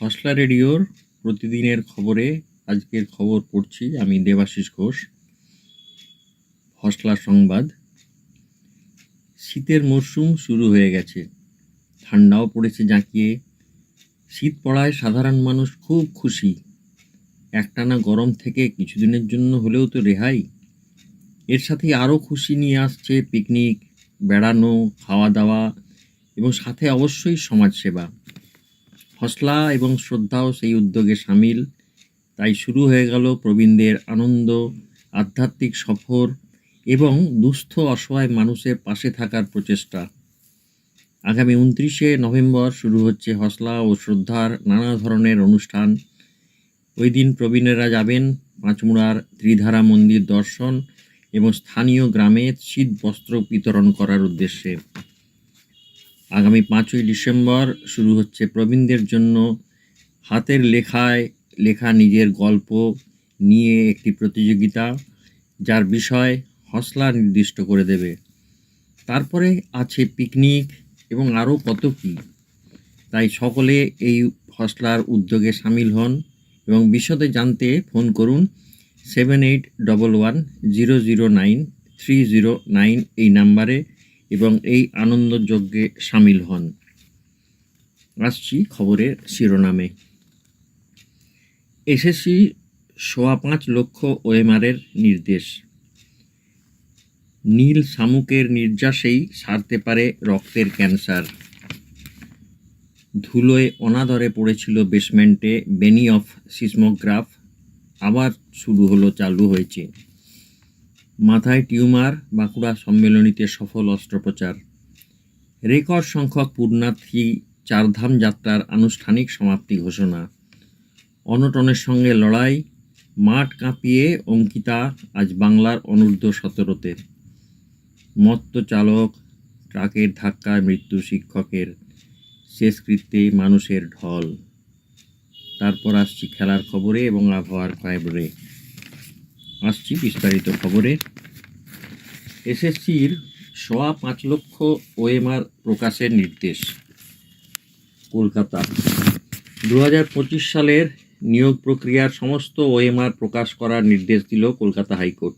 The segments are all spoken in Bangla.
খসলা রেডিওর প্রতিদিনের খবরে আজকের খবর পড়ছি আমি দেবাশিস ঘোষ। খসলা সংবাদ। শীতের মরশুম শুরু হয়ে গেছে। ঠান্ডাও পড়েছে জাঁকিয়ে। শীত পড়ায় সাধারণ মানুষ খুব খুশি। একটানা গরম থেকে কিছুদিনের জন্য হলেও তো রেহাই। এর সাথে আরও খুশি নিয়ে আসছে পিকনিক, বেড়ানো, খাওয়া দাওয়া এবং সাথে অবশ্যই সমাজসেবা। হসলা এবং শ্রদ্ধাও সেই উদ্যোগে সামিল। তাই শুরু হয়ে গেল প্রবীণদের আনন্দ, আধ্যাত্মিক সফর এবং দুস্থ, অসহায় মানুষের পাশে থাকার প্রচেষ্টা। আগামী উনত্রিশে নভেম্বর শুরু হচ্ছে হসলা ও শ্রদ্ধার নানা ধরনের অনুষ্ঠান। ওই দিন প্রবীণেরা যাবেন পাঁচমুড়ার ত্রিধারা মন্দির দর্শন এবং স্থানীয় গ্রামে শীত বস্ত্র বিতরণ করার উদ্দেশ্যে। আগামী পাঁচই ডিসেম্বর শুরু হচ্ছে প্রবীণদের জন্য হাতের লেখায় লেখা নিজের গল্প নিয়ে একটি প্রতিযোগিতা, যার বিষয় হসলা নির্দিষ্ট করে দেবে। তারপরে আছে পিকনিক এবং আরও কত কী। তাই সকলে এই হসলার উদ্যোগে সামিল হন এবং বিশদে জানতে ফোন করুন seven eight double one zero zero nine three zero nine এই নাম্বারে এবং এই আনন্দযজ্ঞে সামিল হন। আসছি খবরের শিরোনামে। এসএসসি সোয়া পাঁচ লক্ষ ওএমআরের নির্দেশ। নীল শামুকের নির্যাসেই সারতে পারে রক্তের ক্যান্সার। ধুলোয় অনাদরে পড়েছিল বেসমেন্টে বেনি অফ সিসমোগ্রাফ। আবার শুরু হলো চালু হয়েছে। মাথায় টিউমার, বাঁকুড়া সম্মেলনীতে সফল অস্ত্রোপচার। রেকর্ড সংখ্যক পূর্ণার্থী চারধাম যাত্রার আনুষ্ঠানিক সমাপ্তি ঘোষণা। অনটনের সঙ্গে লড়াই, মাঠ কাঁপিয়ে অঙ্কিতা আজ বাংলার অনূর্ধ্ব সতেরোতে। মত্ত চালক ট্রাকের ধাক্কায় মৃত্যু শিক্ষকের শেষকৃত্যে মানুষের ঢল। তারপর আসছি খেলার খবরে এবং আবহাওয়ার খবরে আসছি বিস্তারিত খবরে। এসএসসির সোয়া পাঁচ লক্ষ ওএমআর প্রকাশের নির্দেশ, কলকাতা। দু হাজার পঁচিশ সালের নিয়োগ প্রক্রিয়ার সমস্ত ওএমআর প্রকাশ করার নির্দেশ দিল কলকাতা হাইকোর্ট।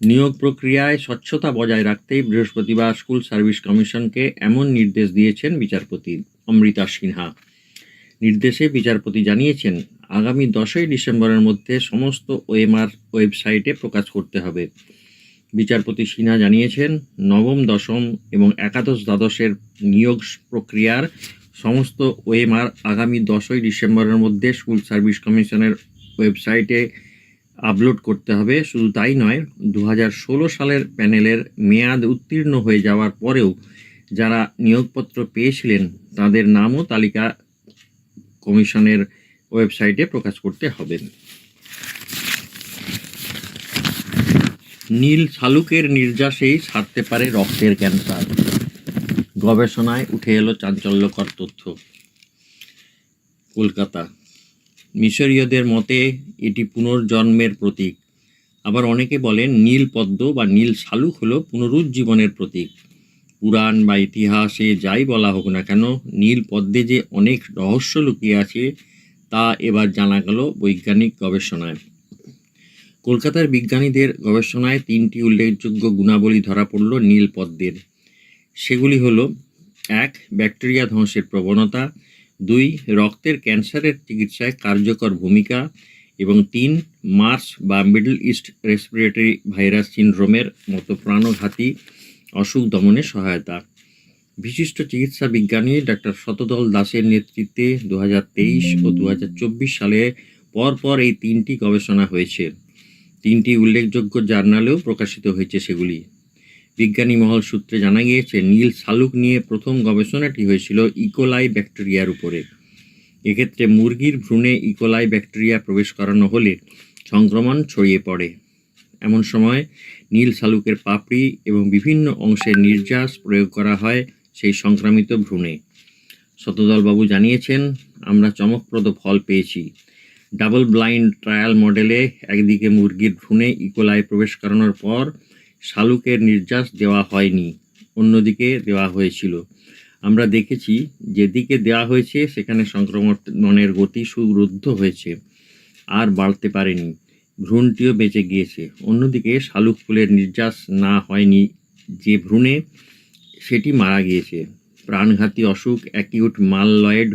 নিয়োগ প্রক্রিয়ায় স্বচ্ছতা বজায় রাখতেই বৃহস্পতিবার স্কুল সার্ভিস কমিশনকে এমন নির্দেশ দিয়েছেন বিচারপতি অমৃতা সিনহা। নির্দেশে বিচারপতি জানিয়েছেন, আগামী দশই ডিসেম্বরের মধ্যে সমস্ত ওএমআর ওয়েবসাইটে প্রকাশ করতে হবে। বিচারপতি সিনহা জানিয়েছেন, নবম, দশম এবং একাদশ দ্বাদশের নিয়োগ প্রক্রিয়ার সমস্ত ওএমআর আগামী দশই ডিসেম্বরের মধ্যে স্কুল সার্ভিস কমিশনের ওয়েবসাইটে আপলোড করতে হবে। শুধু তাই নয় দু সালের প্যানেলের মেয়াদ উত্তীর্ণ হয়ে যাওয়ার পরেও যারা নিয়োগপত্র পেয়েছিলেন, তাদের নামও তালিকা কমিশনের ওয়েবসাইটে প্রকাশ করতে হবে। নীল শালুকের নির্যাসেই সারতে পারে রক্তের ক্যান্সার। গবেষণায় উঠে এলো চাঞ্চল্যকর তথ্য। কলকাতা। মিশরীয়দের মতে এটি পুনর্জন্মের প্রতীক। আবার অনেকে বলেন নীল পদ্ম বা নীল শালুক হলো পুনরুজ্জীবনের প্রতীক। পুরাণ বা ইতিহাসে যাই বলা হোক না কেন, নীল পদ্মে যে অনেক রহস্য লুকিয়ে আছে, তা এবার জানা গেল বৈজ্ঞানিক গবেষণায়। কলকাতার বিজ্ঞানীদের গবেষণায় তিনটি উল্লেখযোগ্য গুণাবলী ধরা পড়ল নীল পদ্মের। সেগুলি হলো, এক, ব্যাকটেরিয়া ধ্বংসের প্রবণতা, দুই, রক্তের ক্যান্সারের চিকিৎসায় কার্যকর ভূমিকা, এবং তিন, মার্স বা মিডল ইস্ট রেসপিরেটরি ভাইরাস সিনড্রোমের মতো প্রাণঘাতী অসুখ দমনে সহায়তা। বিশিষ্ট চিকিৎসা বিজ্ঞানী ডাক্তার শতদল দাসের নেতৃত্বে দু হাজার তেইশ ও দু হাজার চব্বিশ সালে পরপর এই তিনটি গবেষণা হয়েছে। তিনটি উল্লেখযোগ্য জার্নালেও প্রকাশিত হয়েছে সেগুলি। বিজ্ঞানী মহল সূত্রে জানা গিয়েছে, নীল শালুক নিয়ে প্রথম গবেষণাটি হয়েছিল ইকোলাই ব্যাকটেরিয়ার উপরে। এক্ষেত্রে মুরগির ভ্রূণে ইকোলাই ব্যাকটেরিয়া প্রবেশ করানো হলে সংক্রমণ ছড়িয়ে পড়ে। এমন সময় নীল শালুকের পাপড়ি এবং বিভিন্ন অংশের নির্যাস প্রয়োগ করা হয় সেই সংক্রামিত ভ্রূণে। শতদলবাবু জানিয়েছেন, আমরা চমকপ্রদ ফল পেয়েছি। ডাবল ব্লাইন্ড ট্রায়াল মডেলে একদিকে মুরগির ভ্রূণে ইকোলায় প্রবেশ করানোর পর শালুকের নির্যাস দেওয়া হয়নি, অন্যদিকে দেওয়া হয়েছিল। আমরা দেখেছি, যেদিকে দেওয়া হয়েছে সেখানে সংক্রমণের গতি সুরুদ্ধ হয়েছে, আর বাড়তে পারেনি। ভ্রূণটিও বেঁচে গিয়েছে। অন্যদিকে শালুক ফুলের নির্যাস না হয়নি যে ভ্রূণে সেটি মারা গিয়েছে। প্রাণঘাতী অসুখ, অ্যাকিউট মাললয়েড,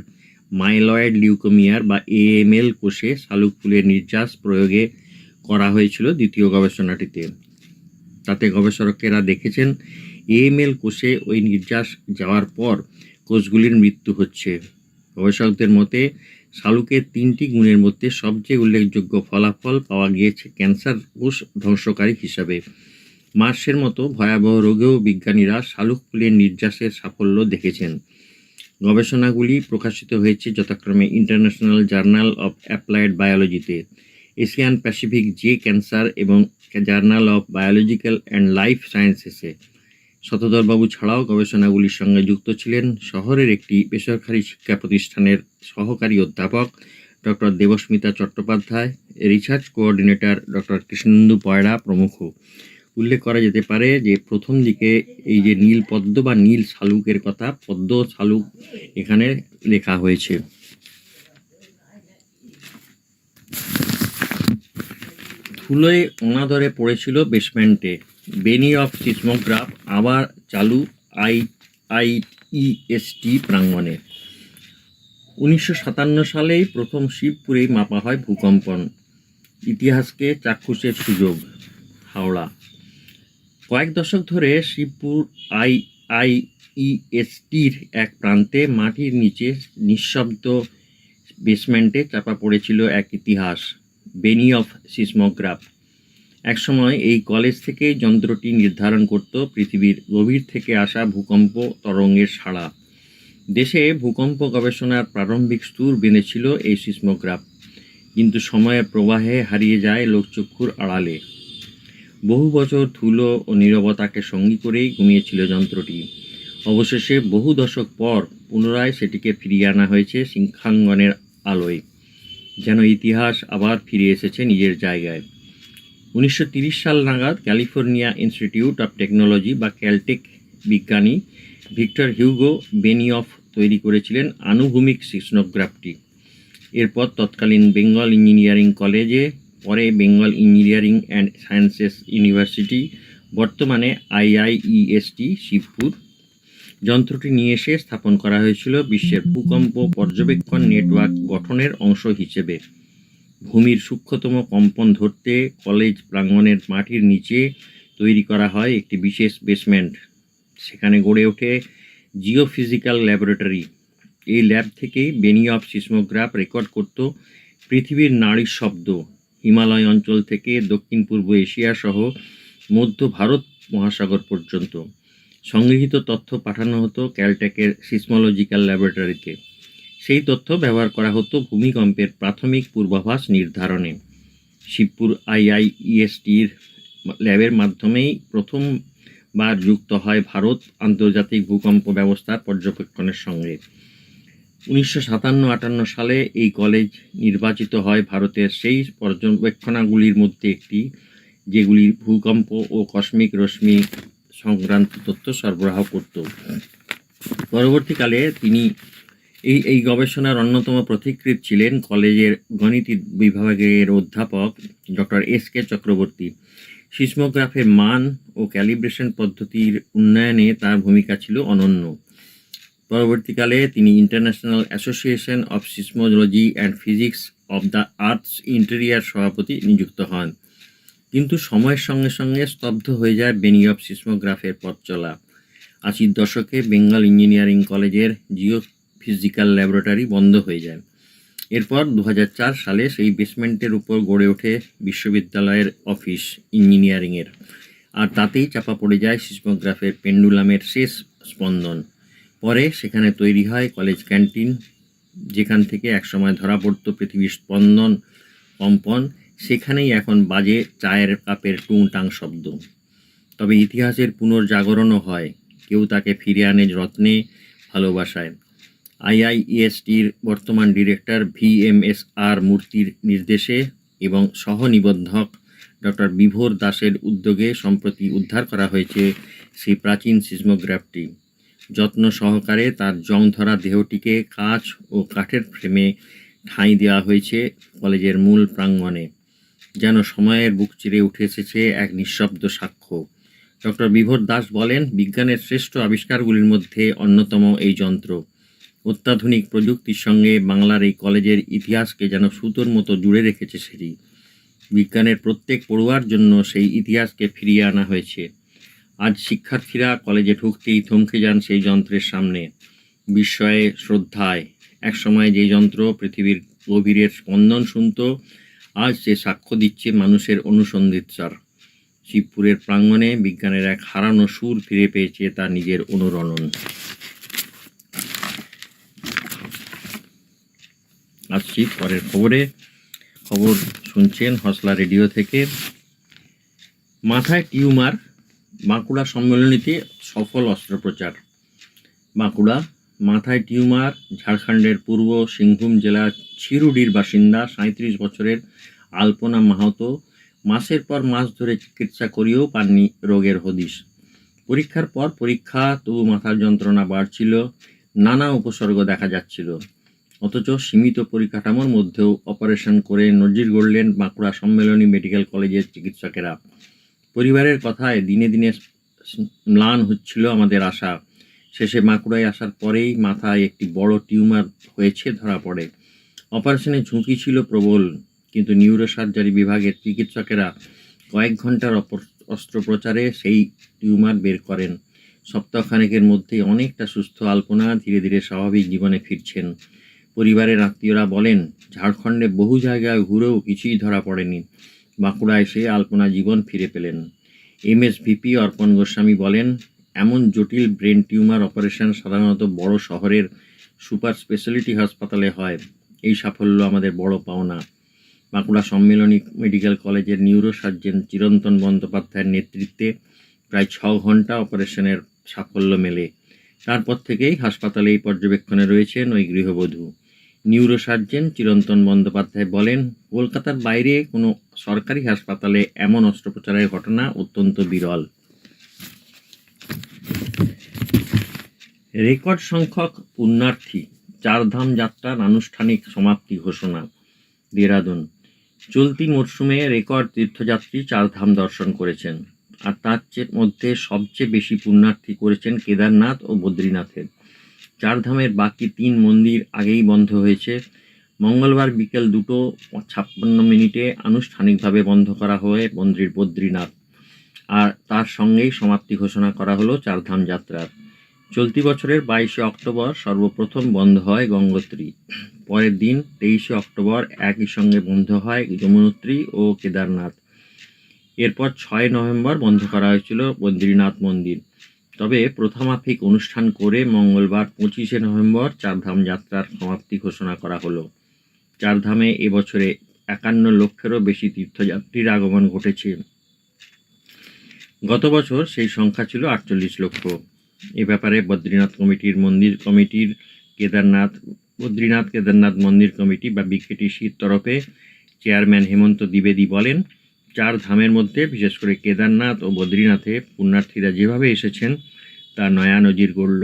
মাইলয়েড লিউকোমিয়ার বা এএমএল কোষে শালুক ফুলের নির্যাস প্রয়োগে করা হয়েছিল দ্বিতীয় গবেষণাটিতে। তাতে গবেষকেরা দেখেছেন, এএমএল কোষে ওই নির্যাস যাওয়ার পর কোষগুলির মৃত্যু হচ্ছে। গবেষকদের মতে শালুকের তিনটি গুণের মধ্যে সবচেয়ে উল্লেখযোগ্য ফলাফল পাওয়া গিয়েছে ক্যান্সার কোষ ধ্বংসকারী হিসাবে। মার্সের মতো ভয়াবহ রোগেও বিজ্ঞানীরা শালুক ফুলের নির্যাসের সাফল্য দেখেছেন। গবেষণাগুলি প্রকাশিত হয়েছে যথাক্রমে ইন্টারন্যাশনাল জার্নাল অফ অ্যাপ্লাইড বায়োলজিতে। এশিয়ান প্যাসিফিক জে ক্যান্সার এবং journal of biological and life সায়েন্সেসে শতধরবাবু ছাড়াও গবেষণাগুলির সঙ্গে যুক্ত ছিলেন শহরের একটি বেসরকারি শিক্ষা প্রতিষ্ঠানের সহকারী অধ্যাপক doctor Debasmita Chattopadhyay, research coordinator doctor Krishnendu Payra প্রমুখ। উল্লেখ করা যেতে পারে যে প্রথম দিকে এই যে নীল পদ্ম বা নীল শালুকের কথা, পদ্ম শালুক এখানে লেখা হয়েছে। ধুলোয় অনাদরে পড়েছিল বেসমেন্টে। বেনি অফ সিসমোগ্রাফ আবার চালু আই আই ইএসটি প্রাঙ্গণে। উনিশশো সাতান্ন সালেই প্রথম শিবপুরেই মাপা হয় ভূকম্পন। ইতিহাসকে চাক্ষুষের সুযোগ, হাওড়া। কয়েক দশক ধরে শিবপুর আই আই ইএসটির এক প্রান্তে মাটির নিচে নিঃশব্দ বেসমেন্টে চাপা পড়েছিল এক ইতিহাস বেনি অফ সিসমোগ্রাফ একসময় এই কলেজ থেকেই যন্ত্রটি নির্ধারণ করত পৃথিবীর গভীর থেকে আসা ভূকম্প তরঙ্গের সাড়া। দেশে ভূকম্প গবেষণার প্রারম্ভিক স্তূর বেঁধেছিল এই সিসমোগ্রাফ। কিন্তু সময়ের প্রবাহে হারিয়ে যায় লোকচক্ষুর আড়ালে। বহু বছর ধুলো ও নীরবতাকে সঙ্গী করেই ঘুমিয়েছিল যন্ত্রটি। অবশেষে বহু দশক পর পুনরায় সেটিকে ফিরিয়ে আনা হয়েছে সিংহাঙ্গনের আলোয়। যেন ইতিহাস আবার ফিরে এসেছে নিজের জায়গায়। উনিশশো সাল নাগাদ ক্যালিফোর্নিয়া ইনস্টিটিউট অফ টেকনোলজি বা ক্যালটেক বিজ্ঞানী ভিক্টর হিউগো বেনিয়ফ তৈরি করেছিলেন আনুভূমিক সিসনোগ্রাফটি। এরপর তৎকালীন বেঙ্গল ইঞ্জিনিয়ারিং কলেজে, পরে Bengal engineering and sciences university, বর্তমানে আইআইইএসটি শিবপুর। যন্ত্রটি নিয়ে এসে স্থাপন করা হয়েছিল বিশ্বের ভূকম্প পর্যবেক্ষণ নেটওয়ার্ক গঠনের অংশ হিসেবে। ভূমির সূক্ষ্মতম কম্পন ধরতে কলেজ প্রাঙ্গণের মাটির নিচে তৈরি করা হয় একটি বিশেষ বেসমেন্ট। সেখানে গড়ে ওঠে জিওফিজিক্যাল ল্যাবরেটরি। এই ল্যাব থেকেই বেনি অফ সিসমোগ্রাফ রেকর্ড করত পৃথিবীর নাড়ির শব্দ। হিমালয় অঞ্চল থেকে দক্ষিণ পূর্ব এশিয়া সহ মধ্য ভারত মহাসাগর পর্যন্ত। সংগৃহীত তথ্য পাঠানো হতো ক্যালটেকের সিসমোলজিক্যাল ল্যাবরেটরিতে। সেই তথ্য ব্যবহার করা হতো ভূমিকম্পের প্রাথমিক পূর্বাভাস নির্ধারণে। শিবপুর আইআইইএসটির ল্যাবের মাধ্যমেই প্রথমবার যুক্ত হয় ভারত আন্তর্জাতিক ভূকম্প ব্যবস্থার পর্যবেক্ষণের সঙ্গে। উনিশশো সাতান্ন আটান্ন সালে এই কলেজ নির্বাচিত হয় ভারতের সেই পর্যবেক্ষণাগুলির মধ্যে একটি, যেগুলি ভূকম্প ও কসমিক রশ্মি সংক্রান্ত তথ্য সরবরাহ করত। পরবর্তীকালে তিনি এই এই গবেষণার অন্যতম প্রতিকৃত ছিলেন কলেজের গণিত বিভাগের অধ্যাপক ডক্টর এস কে চক্রবর্তী। সিসমোগ্রাফের মান ও ক্যালিব্রেশন পদ্ধতির উন্নয়নে তার ভূমিকা ছিল অনন্য। পরবর্তীকালে তিনি International Association of Seismology and Physics of the Earth's Interior সভাপতি নিযুক্ত হন। কিন্তু সময়ের সঙ্গে সঙ্গে স্তব্ধ হয়ে যায় বেনি অফ সিসমোগ্রাফের পথ চলা আশির দশকে বেঙ্গল ইঞ্জিনিয়ারিং কলেজের জিও ফিজিক্যাল ল্যাবরেটরি বন্ধ হয়ে যায়। এরপর দু হাজার চার সালে সেই বেসমেন্টের উপর গড়ে ওঠে বিশ্ববিদ্যালয়ের অফিস ইঞ্জিনিয়ারিংয়ের। আর তাতেই চাপা পড়ে যায় সিসমোগ্রাফের পেন্ডুলামের শেষ স্পন্দন। পরে সেখানে তৈরি হয় কলেজ ক্যান্টিন, যেখান থেকে একসময় ধরা পড়তো পৃথিবীর স্পন্দন, কম্পন। সেখানেই এখন বাজে চায়ের কাপের টুংটাং শব্দ। তবে ইতিহাসের পুনর্জাগরণও হয়। কেউ তাকে ফিরে আনে যত্নে, ভালোবাসায়। আইআইইএসটির বর্তমান director V M S R মূর্তির নির্দেশে এবং সহনিবন্ধক ডক্টর বিভোর দাসের উদ্যোগে সম্প্রতি উদ্ধার করা হয়েছে সেই প্রাচীন সিজমোগ্রাফটি। যত্ন সহকারে তার জং ধরা দেহটিকে কাঁচ ও কাঠের ফ্রেমে ঠাঁই দেওয়া হয়েছে কলেজের মূল প্রাঙ্গণে, যেন সময়ের বুক চিরে উঠে এসেছে এক নিঃশব্দ সাক্ষ্য। ডক্টর বিভোর দাস বলেন, বিজ্ঞানের শ্রেষ্ঠ আবিষ্কারগুলির মধ্যে অন্যতম এই যন্ত্র। অত্যাধুনিক প্রযুক্তির সঙ্গে বাংলার এই কলেজের ইতিহাসকে যেন সুতোর মতো জুড়ে রেখেছে সেটি। বিজ্ঞানের প্রত্যেক পড়ুয়ার জন্য সেই ইতিহাসকে ফিরিয়ে আনা হয়েছে। আজ শিক্ষার্থীরা কলেজে ঢুকতেই থমকে যান সেই যন্ত্রের সামনে। বিস্ময়ে, শ্রদ্ধায়, একসময় যে যন্ত্র পৃথিবীর গভীরের স্পন্দন শুনত, আজ সে সাক্ষ্য দিচ্ছে মানুষের অনুসন্ধিৎসার শিবপুরের প্রাঙ্গণে বিজ্ঞানের এক হারানো সুর ফিরে পেয়েছে তার নিজের অনুরণন। আসছি পরের খবরে। খবর শুনছেন হসলা রেডিও থেকে। মাথায় টিউমার, বাঁকুড়া সম্মেলনীতে সফল অস্ত্রোপচার। বাঁকুড়া, মাথায় টিউমার, ঝাড়খণ্ডের পূর্ব সিংভূম জেলার ছিরুডির বাসিন্দা সাঁত্রিশ বছরের আলপনা মাহাতো, মাসের পর মাস ধরে চিকিৎসা করিয়েও পাননি রোগের হদিশ। পরীক্ষার পর পরীক্ষা, তবু মাথার যন্ত্রণা বাড়ছিল, নানা উপসর্গ দেখা যাচ্ছিল। অথচ সীমিত পরিকাঠামোর মধ্যেও অপারেশন করে নজির গড়লেন বাঁকুড়া সম্মেলনী মেডিকেল কলেজের চিকিৎসকেরা। পরিবারের কথায় দিনে দিনে ম্লান হচ্ছিল আমাদের আশা। শেষে বাঁকুড়ায় আসার পরেই মাথায় একটি বড় টিউমার হয়েছে ধরা পড়ে। অপারেশনের ঝুঁকি ছিল প্রবল, কিন্তু নিউরোসার্জারি বিভাগের চিকিৎসকেরা কয়েক ঘণ্টার অস্ত্রোপচারে সেই টিউমার বের করেন। সপ্তাহখানেকের মধ্যেই অনেকটা সুস্থ আলপনা ধীরে ধীরে স্বাভাবিক জীবনে ফিরছেন। পরিবারের আত্মীয়রা বলেন, ঝাড়খণ্ডে বহু জায়গায় ঘুরেও কিছুই ধরা পড়েনি। বাঁকুড়া এসে আলপনা জীবন ফিরে পেলেন। এমএসভিপি অর্পণ গোস্বামী বলেন, এমন জটিল ব্রেন টিউমার অপারেশন সাধারণত বড় শহরের সুপার স্পেশালিটি হাসপাতালে হয়। এই সাফল্য আমাদের বড় পাওনা। বাঁকুড়া সম্মেলনী মেডিকেল কলেজের নিউরো সার্জন চিরন্তন বন্দ্যোপাধ্যায়ের নেতৃত্বে প্রায় ছ ঘণ্টা অপারেশনের সাফল্য মেলে। তারপর থেকেই হাসপাতালে এই পর্যবেক্ষণে রয়েছেন ওই গৃহবধূ। নিউরো সার্জন চিরন্তন বন্দ্যোপাধ্যায় বলেন, কলকাতার বাইরে কোনো সরকারি হাসপাতালে এমন অস্ত্রোপচারের ঘটনা অত্যন্ত বিরল। রেকর্ড সংখ্যক পুণ্যার্থী, চারধাম যাত্রার আনুষ্ঠানিক সমাপ্তি ঘোষণা, দেরাদুন। চলতি মরশুমে রেকর্ড তীর্থযাত্রী চারধাম দর্শন করেছেন। আর তার মধ্যে সবচেয়ে বেশি পুণ্যার্থী করেছেন কেদারনাথ ও বদ্রীনাথের। চারধামের বাকি তিন মন্দির আগেই বন্ধ হয়েছে। মঙ্গলবার বিকেল দুটো ছাপ্পান্ন মিনিটে আনুষ্ঠানিকভাবে বন্ধ করা হয় মন্দির বদ্রীনাথ। আর তার সঙ্গেই সমাপ্তি ঘোষণা করা হলো চারধাম যাত্রার। চলতি বছরের বাইশে অক্টোবর সর্বপ্রথম বন্ধ হয় গঙ্গোত্রী। পরের দিন তেইশে অক্টোবর একই সঙ্গে বন্ধ হয় যমুনোত্রী ও কেদারনাথ। এরপর ছয় নভেম্বর বন্ধ করা হয়েছিল বদ্রীনাথ মন্দির। তবে প্রথমাফিক অনুষ্ঠান করে মঙ্গলবার পঁচিশে নভেম্বর চারধাম যাত্রার সমাপ্তি ঘোষণা করা হলো। চারধামে এবছরে একান্ন লক্ষেরও বেশি তীর্থযাত্রীর আগমন ঘটেছে। গত বছর সেই সংখ্যা ছিল আটচল্লিশ লক্ষ। এ ব্যাপারে বদ্রীনাথ কমিটির মন্দির কমিটির কেদারনাথ, বদ্রীনাথ কেদারনাথ মন্দির কমিটি বা বিকেটিসির তরফে চেয়ারম্যান হেমন্ত দ্বিবেদী বলেন চার ধামের মধ্যে, বিশেষ করে কেদারনাথ ও বদ্রীনাথে পুণ্যার্থীরা যেভাবে এসেছেন, তা নয়া নজির গড়ল।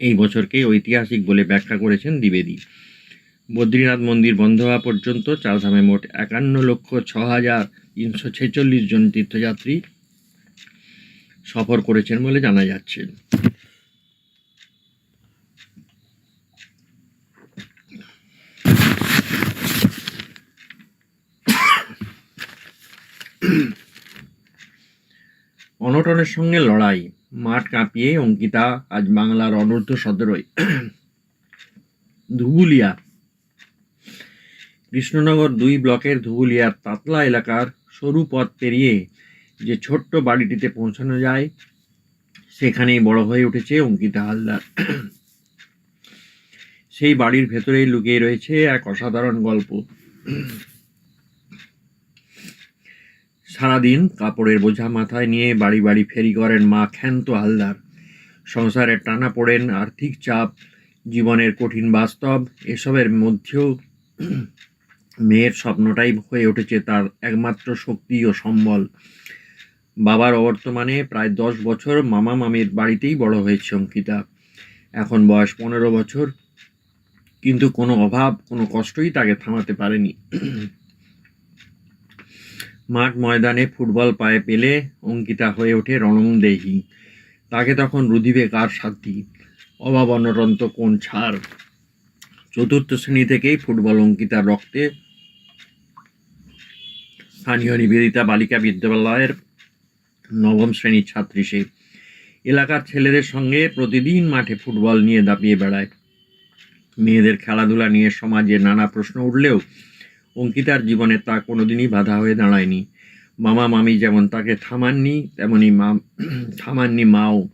এই বছরকে ঐতিহাসিক বলে ব্যাখ্যা করেছেন দ্বিবেদী। বদ্রীনাথ মন্দির বন্ধ হওয়া পর্যন্ত চারধামে মোট একান্ন লক্ষ ছ হাজার তিনশো ছেচল্লিশ জন তীর্থযাত্রী সফর করেছেন বলে জানা যাচ্ছে। অনটনের সঙ্গে লড়াই, মাঠ কাঁপিয়ে অঙ্কিতা আজ বাংলার অনূর্ধ্ব সতেরোয়। ধুগুলিয়া কৃষ্ণনগর দুই ব্লকের ধুগুলিয়ার তাতলা এলাকার সরু পথ পেরিয়ে যে ছোট্ট বাড়িটিতে পৌঁছানো যায়, সেখানেই বড় হয়ে উঠেছে অঙ্কিতা হালদার। সেই বাড়ির ভেতরেই লুকিয়ে রয়েছে এক অসাধারণ গল্প। সারাদিন কাপড়ের বোঝা মাথায় নিয়ে বাড়ি বাড়ি ফেরি করেন মা ক্ষান্ত হালদার। সংসারের টানা পড়েন আর্থিক চাপ, জীবনের কঠিন বাস্তব, এসবের মধ্যেও মেয়ের স্বপ্নটাই হয়ে উঠেছে তার একমাত্র শক্তি ও সম্বল। বাবার অবর্তমানে প্রায় দশ বছর মামা মামির বাড়িতেই বড় হয়েছে অঙ্কিতা। এখন বয়স পনেরো বছর, কিন্তু কোনো অভাব, কোনো কষ্টই তাকে থামাতে পারেনি। মাঠ ময়দানে ফুটবল পায়ে পেলে অঙ্কিতা হয়ে ওঠে রণংদেহী তাকে তখন রুধিবে কার সাধ্যি অভাব অনটন তো কোন ছাড়? চতুর্থ শ্রেণি থেকেই ফুটবল অঙ্কিতার রক্তে স্থানীয় নিবেদিতা বালিকা বিদ্যালয়ের নবম শ্রেণির ছাত্রী সে। এলাকার ছেলেদের সঙ্গে প্রতিদিন মাঠে ফুটবল নিয়ে দাপিয়ে বেড়ায়। মেয়েদের খেলাধুলা নিয়ে সমাজে নানা প্রশ্ন উঠলেও অঙ্কিতার জীবনে তা কোনোদিনই বাধা হয়ে দাঁড়ায়নি। মামা মামি যেমন তাকে থামাননি, তেমনি মা থামাননি মাও।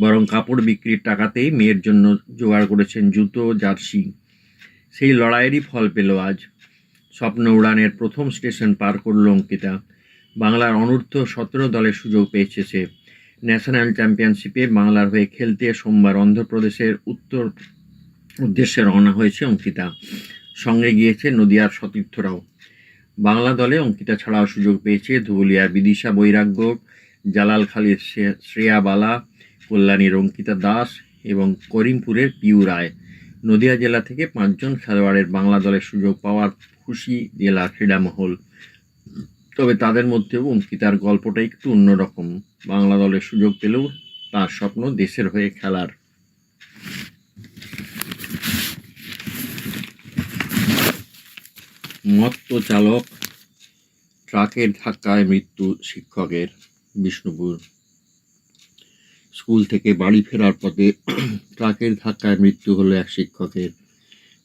বরং কাপড় বিক্রির টাকাতেই মেয়ের জন্য জোগাড় করেছেন জুতো, জার্সি। সেই লড়াইয়েরই ফল পেল আজ। স্বপ্ন উড়ানের প্রথম স্টেশন পার করল অঙ্কিতা। বাংলার অনূর্ধ্ব সতেরো দলের সুযোগ পেয়েছে সে। ন্যাশনাল চ্যাম্পিয়নশিপে বাংলার হয়ে খেলতে সোমবার অন্ধ্রপ্রদেশের উত্তর উদ্দেশ্যে রওনা হয়েছে অঙ্কিতা। সঙ্গে গিয়েছে নদিয়ার সতীর্থরাও। বাংলা দলে অঙ্কিতা ছাড়াও সুযোগ পেয়েছে ধুবুলিয়ার বিদিশা বৈরাগ্য, জালাল খালির শ্রেয়া বালা, কল্যাণীর অঙ্কিতা দাস এবং করিমপুরের পিউ রায়। নদিয়া জেলা থেকে পাঁচজন খেলোয়াড়ের বাংলা দলের সুযোগ পাওয়ার খুশি জেলা ক্রীড়া মহল তবে তাদের মধ্যেও অঙ্কিতার গল্পটা একটু অন্যরকম। বাংলা দলের সুযোগ পেলেও তার স্বপ্ন দেশের হয়ে খেলার। মত্ত চালক ট্রাকের ধাক্কায় মৃত্যু শিক্ষকের বিষ্ণুপুর। স্কুল থেকে বাড়ি ফেরার পথে ট্রাকের ধাক্কায় মৃত্যু হলো এক শিক্ষকের।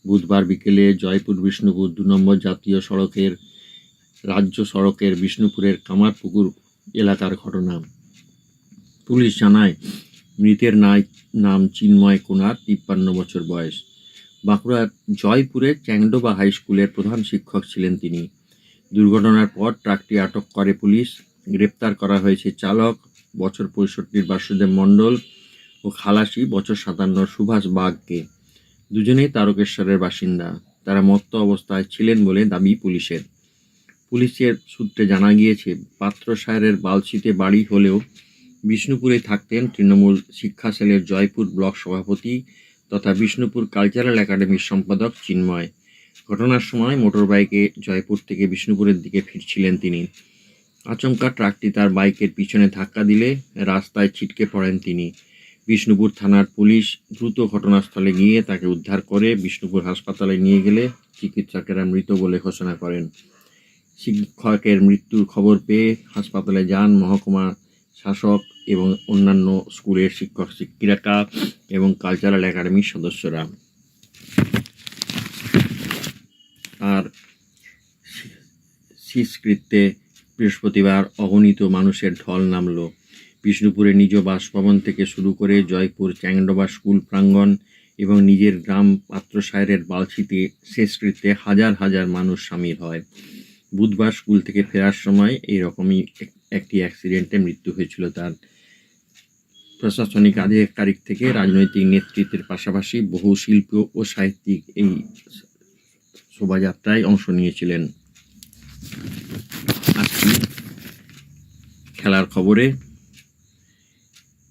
বুধবার বিকেলে জয়পুর বিষ্ণুপুর দু নম্বর জাতীয় সড়কের রাজ্য সড়কের বিষ্ণুপুরের কামারপুকুর এলাকার ঘটনা। পুলিশ জানায়, মৃতের নাম চিন্ময় কোনার, তিপ্পান্ন বছর বয়স। বাঁকুড়ার জয়পুরের চ্যাংডোবা হাই স্কুলের প্রধান শিক্ষক ছিলেন তিনি। দুর্ঘটনার পর ট্রাকটি আটক করে পুলিশ। গ্রেপ্তার করা হয়েছে চালক, বছর পঁয়ষট্টির বাসুদেব মণ্ডল ও খালাসি, বছর সাতান্ন সুভাষ বাগকে। দুজনেই তারকেশ্বরের বাসিন্দা। তারা মত্ত অবস্থায় ছিলেন বলে দাবি পুলিশের। পুলিশের সূত্রে জানা গিয়েছে, পাত্র সাহেরের বালছিতে বাড়ি হলেও বিষ্ণুপুরে থাকতেন তৃণমূল শিক্ষা সেলের জয়পুর ব্লক সভাপতি তথা বিষ্ণুপুর কালচারাল একাডেমির সম্পাদক চিন্ময়। ঘটনার সময় মোটরবাইকে জয়পুর থেকে বিষ্ণুপুরের দিকে ফিরছিলেন তিনি। আচমকা ট্রাকটি তার বাইকের পিছনে ধাক্কা দিলে রাস্তায় ছিটকে পড়েন তিনি। বিষ্ণুপুর থানার পুলিশ দ্রুত ঘটনাস্থলে গিয়ে তাকে উদ্ধার করে বিষ্ণুপুর হাসপাতালে নিয়ে গেলে চিকিৎসকেরা মৃত বলে ঘোষণা করেন। শিক্ষকের মৃত্যুর খবর পেয়ে হাসপাতালে যান মহকুমা শাসক এবং অন্যান্য স্কুলের শিক্ষক শিক্ষিকা এবং কালচারাল একাডেমির সদস্যরা। আর শীষকৃত্যে বৃহস্পতিবার অগণিত মানুষের ঢল নামল। বিষ্ণুপুরে নিজ বাসভবন থেকে শুরু করে জয়পুর, চ্যাংডোবা স্কুল প্রাঙ্গণ এবং নিজের গ্রাম পাত্রসায়ের বালছিতে শেষকৃত্যে হাজার হাজার মানুষ সামিল হয়। বুধবার স্কুল থেকে ফেরার সময় এইরকমই এক- একটি অ্যাক্সিডেন্টে মৃত্যু হয়েছিল তার। প্রশাসনিক আধিকারিক থেকে রাজনৈতিক নেতৃত্বের পাশাপাশি বহু শিল্প ও সাহিত্যিক এই শোভাযাত্রায় অংশ নিয়েছিলেন। খেলার খবরে,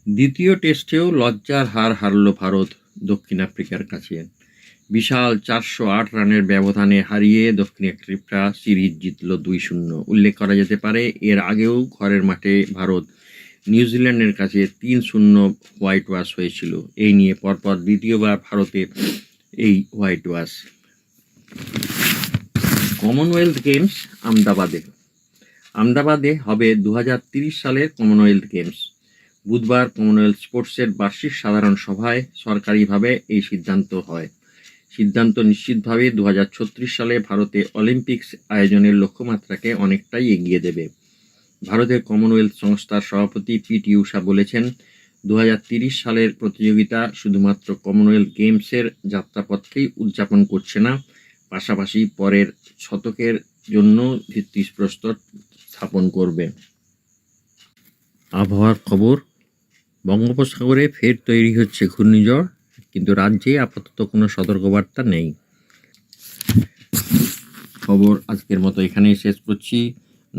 দ্বিতীয় টেস্টেও লজ্জার হার হারল ভারত দক্ষিণ আফ্রিকার কাছে। বিশাল চারশো আট রানের ব্যবধানে হারিয়ে দক্ষিণ আফ্রিকা সিরিজ জিতল দুই শূন্য। উল্লেখ করা যেতে পারে, এর আগেও ঘরের মাঠে ভারত নিউজিল্যান্ডের কাছে তিন শূন্য হোয়াইট ওয়াশ হয়েছিল। এই নিয়ে পরপর দ্বিতীয়বার ভারতের এই হোয়াইট ওয়াশ কমনওয়েলথ গেমস আমদাবাদে। আমদাবাদে হবে দু সালের কমনওয়েলথ গেমস বুধবার কমনওয়েলথ স্পোর্টসের বার্ষিক সাধারণ সভায় সরকারিভাবে এই সিদ্ধান্ত হয়। সিদ্ধান্ত নিশ্চিতভাবে দু হাজার ছত্রিশ সালে ভারতে অলিম্পিক্স আয়োজনের লক্ষ্যমাত্রাকে অনেকটাই এগিয়ে দেবে। ভারতের কমনওয়েলথ সংস্থার সভাপতি পিটি উষা বলেছেন দু সালের প্রতিযোগিতা শুধুমাত্র কমনওয়েলথ গেমসের যাত্রাপথকেই উদযাপন করছে না, পাশাপাশি পরের শতকের জন্য ভিত্তিপ্রস্তর স্থাপন করবে। আবহাওয়ার খবর, বঙ্গোপসাগরে ফের তৈরি হচ্ছে ঘূর্ণিঝড়, কিন্তু রাজ্যে আপাতত কোনো সতর্কবার্তা নেই। খবর আজকের মতো এখানেই শেষ করছি।